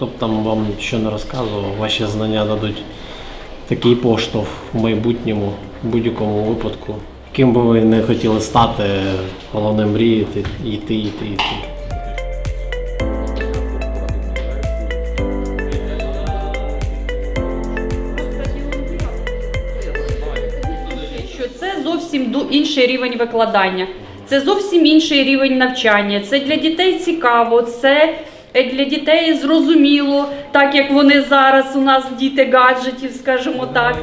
хто б там вам що не розказував, ваші знання дадуть такий поштовх в майбутньому, в будь-якому випадку. Ким би ви не хотіли стати, головне мріяти, йти, йти, йти. що це зовсім інший рівень викладання, це зовсім інший рівень навчання. Це для дітей цікаво, це для дітей зрозуміло, так як вони зараз у нас діти гаджетів, скажімо так.